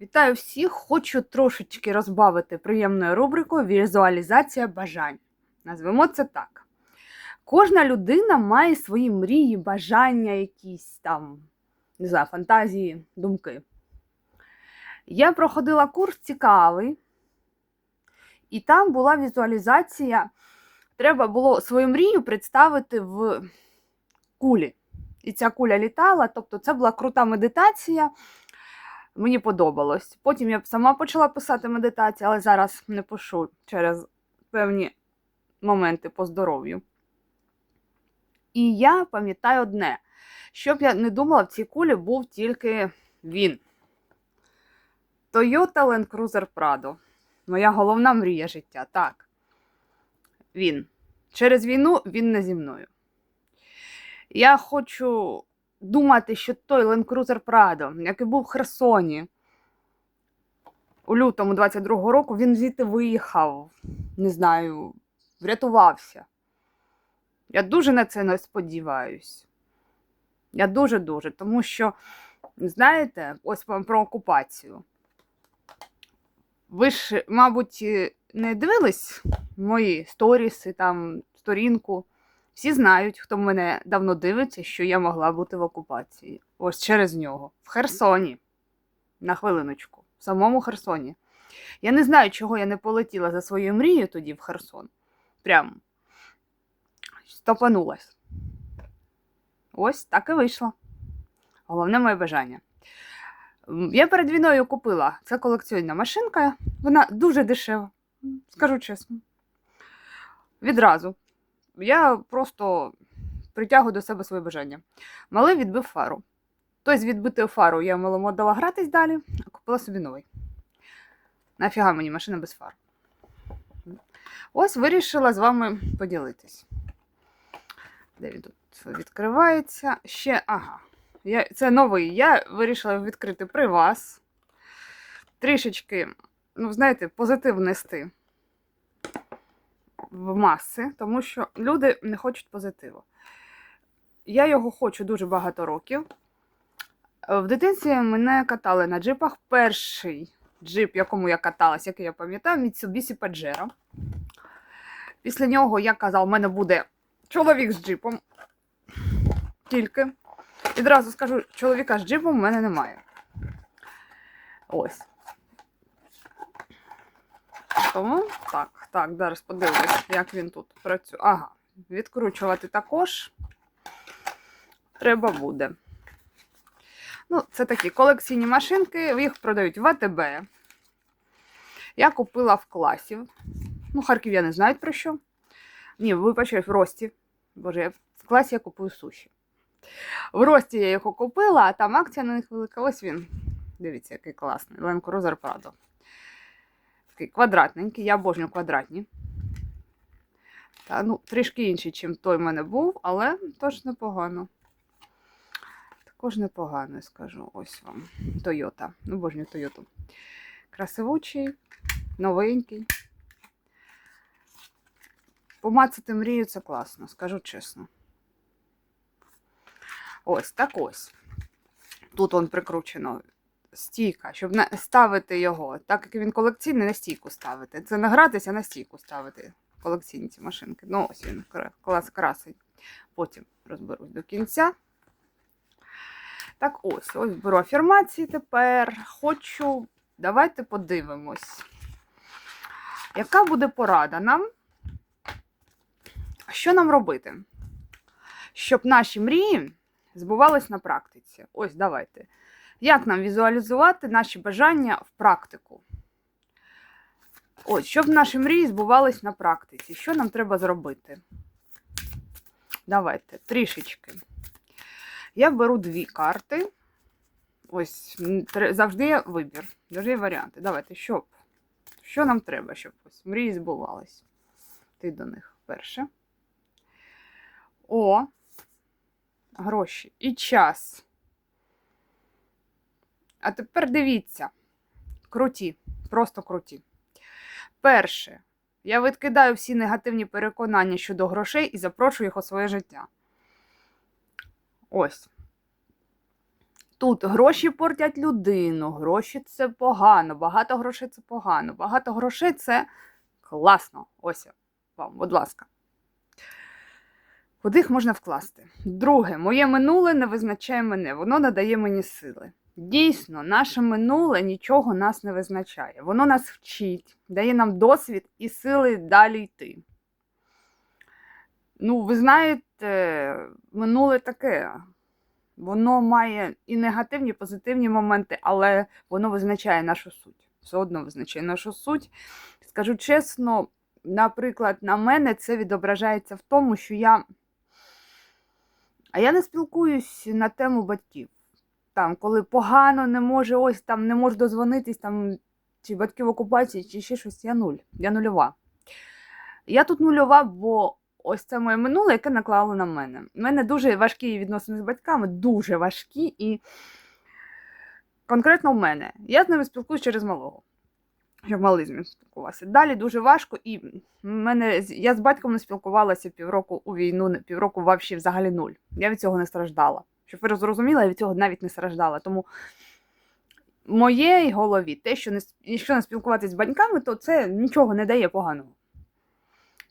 Вітаю всіх! Хочу трошечки розбавити приємною рубрикою візуалізація бажань. Назвемо це так. Кожна людина має свої мрії, бажання, якісь там, не знаю, фантазії, думки. Я проходила курс цікавий, і там була візуалізація. Треба було свою мрію представити в кулі. І ця куля літала, тобто це була крута медитація. Мені подобалось. Потім я сама почала писати медитації, але зараз не пишу через певні моменти по здоров'ю. І я пам'ятаю одне: щоб я не думала, в цій кулі був тільки він. Toyota Land Cruiser Prado. Моя головна мрія життя. Так. Він. Через війну він не зі мною. Я хочу думати, що той Land Cruiser Prado, який був в Херсоні у лютому 22-го року, він звідти виїхав, не знаю, врятувався. Я дуже на це не сподіваюсь. Я дуже-дуже, тому що, знаєте, ось вам про окупацію. Ви ж, мабуть, не дивились мої сторіси, там, сторінку. Всі знають, хто мене давно дивиться, що я могла бути в окупації. Ось через нього. В Херсоні. На хвилиночку. В самому Херсоні. Я не знаю, чого я не полетіла за своєю мрією тоді в Херсон. Прям стопанулась. Ось так і вийшло. Головне моє бажання. Я перед війною купила це колекційна машинка. Вона дуже дешева, скажу чесно. Відразу я просто притягую до себе своє бажання. Малий відбив фару. Той з відбитою фару я малому дала гратись далі, а купила собі новий. Нафіга мені машина без фар. Ось вирішила з вами поділитись. Де він тут відкривається? Ще, ага. Я, це новий. Я вирішила відкрити при вас. Трішечки, ну, знаєте, позитив внести в маси, тому що люди не хочуть позитиву. Я його хочу дуже багато років. В дитинстві мене катали на джипах. Перший джип, якому я каталась, який я пам'ятаю, Mitsubishi Pajero. Після нього я казав, у мене буде чоловік з джипом. Тільки. Відразу скажу, чоловіка з джипом у мене немає. Ось. Тому так, так, зараз подивлюсь, як він тут працює. Ага, відкручувати також треба буде. Ну, це такі колекційні машинки, їх продають в АТБ. Я купила в класі. Ну, Харків я не знаю про що. Ні, вибачаю, в Рості. Боже, я в класі я купую суші. В Рості я його купила, а там акція на них велика. Ось він. Дивіться, який класний. Land Cruiser Prado. Такий квадратненький, я обожнюю квадратні. Та, ну, трішки інший, ніж той в мене був, але теж непогано. Також непогано, скажу. Ось вам. Toyota. Ну, обожнюю Toyota. Красивучий, новенький. Помацати мрію це класно, скажу чесно. Ось так ось. Тут он прикручено стійка, щоб ставити його, так як він колекційний, на стійку ставити. Це не гратися, а на стійку ставити колекційні ці машинки. Ну, ось він клас красить. Потім розберусь до кінця. Так, ось, ось беру афірмації тепер. Хочу. Давайте подивимось. Яка буде порада нам? Що нам робити? Щоб наші мрії збувались на практиці. Ось давайте. Як нам візуалізувати наші бажання в практику? Ось, щоб наші мрії збувались на практиці. Що нам треба зробити? Давайте трішечки. Я беру дві карти. Ось, завжди є вибір, завжди є варіанти. Давайте, щоб. Що нам треба, щоб ось мрії збувались? Ти до них перше. О, гроші і час. А тепер дивіться. Круті, просто круті. Перше, я відкидаю всі негативні переконання щодо грошей і запрошую їх у своє життя. Ось. Тут гроші портять людину, гроші це погано, багато грошей це погано, багато грошей це класно. Ось вам, будь ласка. Куди їх можна вкласти? Друге, моє минуле не визначає мене, воно надає мені сили. Дійсно, наше минуле нічого нас не визначає. Воно нас вчить, дає нам досвід і сили далі йти. Ну, ви знаєте, минуле таке. Воно має і негативні, і позитивні моменти, але воно визначає нашу суть. Все одно визначає нашу суть. Скажу чесно, наприклад, на мене це відображається в тому, що я. А я не спілкуюсь на тему батьків. Там, коли погано не може, ось там не можу дозвонитись, там, чи батьки в окупації, чи ще щось, я нуль. Я нульова. Я тут нульова, бо ось це моє минуле, яке наклало на мене. У мене дуже важкі відносини з батьками, дуже важкі, і конкретно в мене. Я з ними спілкуюсь через малого. Щоб малий з ним спілкувався. Далі дуже важко, і мене, я з батьком не спілкувалася півроку у війну, півроку взагалі нуль. Я від цього не страждала. Щоб ви зрозуміли, я від цього навіть не страждала. Тому в моєї голові те, що не, якщо не спілкуватися з батьками, то це нічого не дає поганого.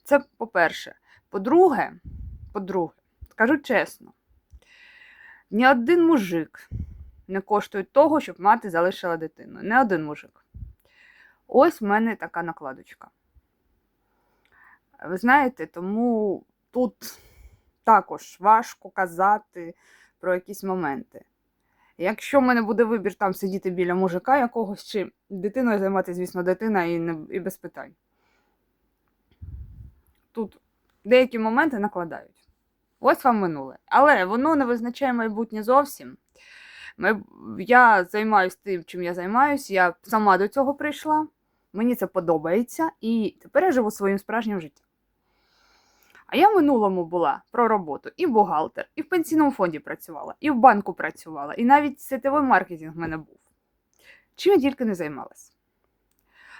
Це по-перше. По-друге, по-друге, скажу чесно, ні один мужик не коштує того, щоб мати залишила дитину. Не один мужик. Ось в мене така накладочка. Ви знаєте, тому тут також важко казати про якісь моменти. Якщо в мене буде вибір там сидіти біля мужика якогось, чи дитиною займатися, звісно, дитина і, не, і без питань. Тут деякі моменти накладають. Ось вам минуле. Але воно не визначає майбутнє зовсім. Я займаюся тим, чим я займаюся. Я сама до цього прийшла. Мені це подобається, і тепер я живу своїм справжнім життям. А я в минулому була про роботу і бухгалтер, і в пенсійному фонді працювала, і в банку працювала, і навіть сетевий маркетинг в мене був. Чим я тільки не займалась.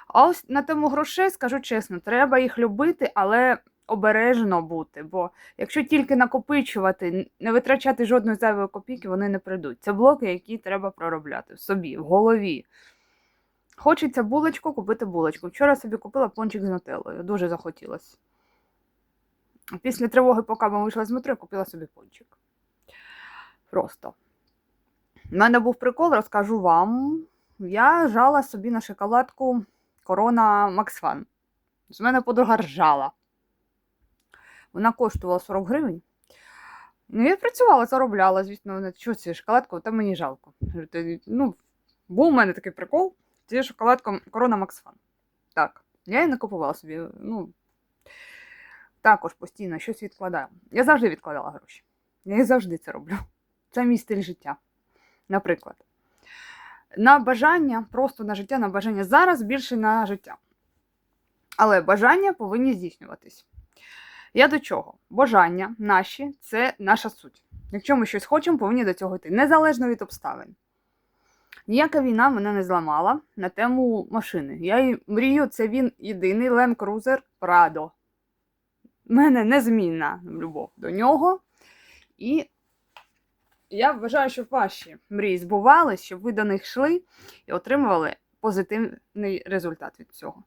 А ось на тему грошей, скажу чесно, треба їх любити, але обережно бути. Бо якщо тільки накопичувати, не витрачати жодної зайвої копійки, вони не прийдуть. Це блоки, які треба проробляти в собі, в голові. Хочеться булочку, купити булочку. Вчора собі купила пончик з нутеллою. Дуже захотілося. Після тривоги, поки ми вийшли з метро, я купила собі пончик. Просто. У мене був прикол, розкажу вам. Я жала собі на шоколадку Корона Максфан. З мене подруга ржала. Вона коштувала 40 гривень. Ну, я працювала, заробляла, звісно, вона, що це шоколадка, та мені жалко. Ну, був у мене такий прикол. Це шоколадка Корона Максфан. Так, я її не купувала собі. Ну, також постійно щось відкладаю. Я завжди відкладала гроші. Я і завжди це роблю. Це мій стиль життя. Наприклад. На бажання, просто на життя, на бажання. Зараз більше на життя. Але бажання повинні здійснюватись. Я до чого? Бажання наші це наша суть. Якщо ми щось хочемо, повинні до цього йти, незалежно від обставин. Ніяка війна мене не зламала на тему машини. Я мрію, це він єдиний Land Cruiser Prado. Мене незмінна любов до нього. І я вважаю, що ваші мрії збувались, щоб ви до них йшли і отримували позитивний результат від цього.